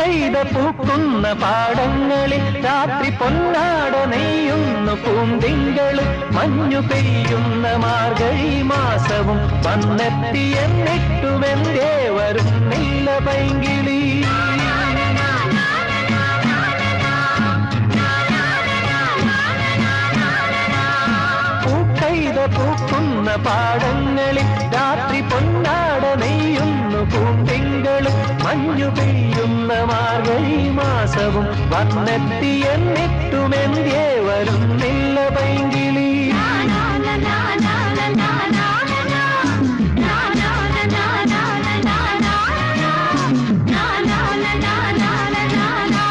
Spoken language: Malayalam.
പൂക്കൈത പൂക്കുന്ന പാടങ്ങളിൽ രാത്രി പൊന്നാട നെയ്യുന്നു പൂന്തിങ്കൾ മഞ്ഞു പെയ്യുന്ന മാർഗഴി മാസവും വന്നെത്തി എന്നിട്ടുമെന്തേ വരുന്നില്ല പൈങ്കിളി. പൂക്കുന്ന പാടങ്ങളിൽ രാത്രി പൊന്നാട നെയ്യുന്നു പൂന്തിങ്കൾ മഞ്ഞു പെയ്യുന്ന മാർഗഴി മാസവും വന്നെത്തി എന്നിട്ടുമെന്തേ വരുന്നില്ല പൈങ്കിളി la la